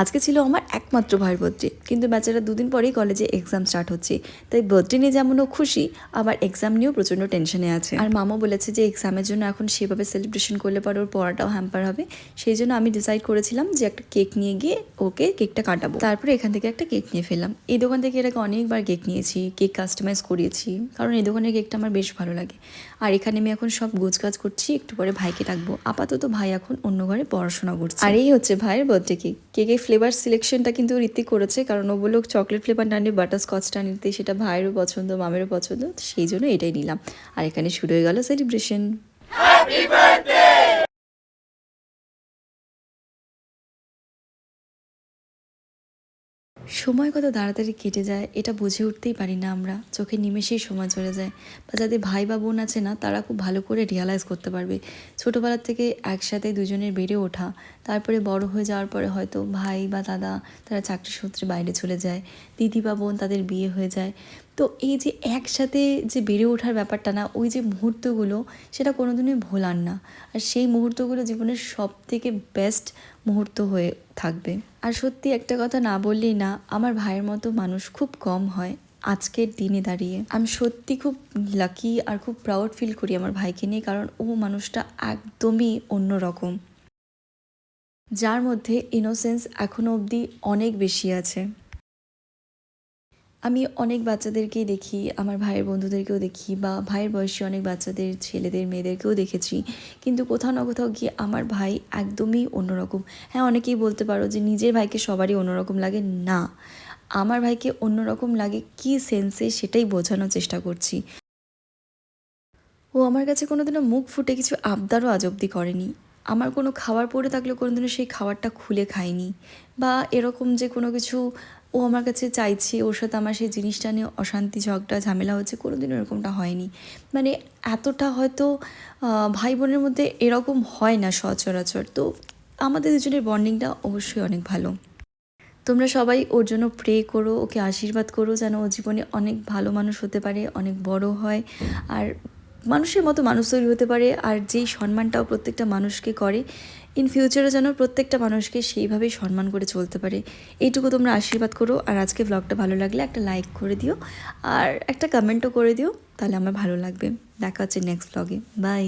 আজকে ছিল আমার একমাত্র ভাইয়ের বার্থডে কিন্তু বেচারা দুদিন পরেই কলেজে এক্সাম স্টার্ট হচ্ছে। তাই বার্থডে নিয়ে যেমন ও খুশি, আবার এক্সাম নিয়েও প্রচণ্ড টেনশনে আছে। আর মামা বলেছে যে এক্সামের জন্য এখন সেভাবে সেলিব্রেশন করলে পরে ওর পড়াটাও হ্যাম্পার হবে। সেই জন্য আমি ডিসাইড করেছিলাম যে একটা কেক নিয়ে গিয়ে ওকে কেকটা কাটাবো। তারপরে এখান থেকে একটা কেক নিয়ে ফেললাম। এই দোকান থেকে এর আগে অনেকবার কেক নিয়েছি কেক কাস্টমাইজ করিয়েছি কারণ এই দোকানের কেকটা আমার বেশ ভালো লাগে। আর এখানে আমি এখন সব গোছগাছ করছি, একটু পরে ভাইকে ডাকবো। আপাতত ভাই এখন অন্য ঘরে পড়াশোনা করছে। আর এই হচ্ছে ভাইয়ের বার্থডে কেক কেকের ফ্লেভার সিলেকশনটা কিন্তু ঋত্বিক করেছে, কারণ ও বলল চকলেট ফ্লেভার না নিয়ে বাটার স্কচটা নিতে সেটা ভাইয়েরও পছন্দ, মামেরও পছন্দ সেই জন্য এটাই নিলাম। আর এখানে শুরু হয়ে গেল সেলিব্রেশন সময় কত তাড়াতাড়ি কেটে যায়, এটা বুঝে উঠতেই পারি না আমরা। চোখে নিমেষেই সময় চলে যায়। বা যাদের ভাই বা বোন আছে না, তারা খুব ভালো করে রিয়ালাইজ করতে পারবে। ছোটোবেলার থেকে একসাথে দুজনের বেড়ে ওঠা, তারপরে বড় হয়ে যাওয়ার পরে হয়তো ভাই বা দাদা, তারা চাকরি সূত্রে বাইরে চলে যায়। দিদি বা বোন তাদের বিয়ে হয়ে যায়। তো এই যে একসাথে যে বেড়ে ওঠার ব্যাপারটা না, ওই যে মুহূর্তগুলো, সেটা কোনোদিনই ভোলার না। আর সেই মুহূর্তগুলো জীবনের সব থেকে বেস্ট মুহূর্ত হয়ে থাকবে। আর সত্যি একটা কথা না বললেই না, আমার ভাইয়ের মতো মানুষ খুব কম হয় আজকের দিনে দাঁড়িয়ে। আমি সত্যি খুব লাকি আর খুব প্রাউড ফিল করি আমার ভাইকে নিয়ে, কারণ ও মানুষটা একদমই অন্যরকম। যার মধ্যে ইনোসেন্স এখনও অবধি অনেক বেশি আছে। আমি অনেক বাচ্চাদেরকেই দেখি, আমার ভাইয়ের বন্ধুদেরকেও দেখি বা ভাইয়ের বয়সী অনেক বাচ্চাদের, ছেলেদের, মেয়েদেরকেও দেখেছি। কিন্তু কোথাও না কোথাও গিয়ে আমার ভাই একদমই অন্যরকম। হ্যাঁ অনেকেই বলতে পারো যে নিজের ভাইকে সবারই অন্যরকম লাগে। না, আমার ভাইকে অন্যরকম লাগে কি সেন্সে সেটাই বোঝানোর চেষ্টা করছি। ও আমার কাছে কোনোদিনও মুখ ফুটে কিছু আবদারও আজ অবধি করেনি। আমার কোনো খাবার পড়ে থাকলে কোনোদিনও সেই খাবারটা খুলে খায়নি বা এরকম যে কোনো কিছু ও আমার কাছে চাইছে ওর সাথে আমার সেই জিনিসটা নিয়ে অশান্তি, ঝগড়া, ঝামেলা হচ্ছে কোনোদিনও এরকমটা হয়নি। মানে এতটা হয়তো ভাই বোনের মধ্যে এরকম হয় না সচরাচর। তো আমাদের দুজনের বন্ডিংটা অবশ্যই অনেক ভালো। তোমরা সবাই ওর জন্য প্রে করো, ওকে আশীর্বাদ করো যেন ও জীবনে অনেক ভালো মানুষ হতে পারে, অনেক বড় হয়। আর মানুষের মতো মানুষ তৈরি হতে পারে আর যেই সম্মানটাও প্রত্যেকটা মানুষকে করে ইন ফিউচারে যেন প্রত্যেকটা মানুষকে সেইভাবেই সম্মান করে চলতে পারে। এইটুকু তোমরা আশীর্বাদ করো আর আজকে ব্লগটা ভালো লাগলে একটা লাইক করে দিও আর একটা কমেন্টও করে দিও, তাহলে আমার ভালো লাগবে। দেখা হচ্ছে নেক্সট ব্লগে বাই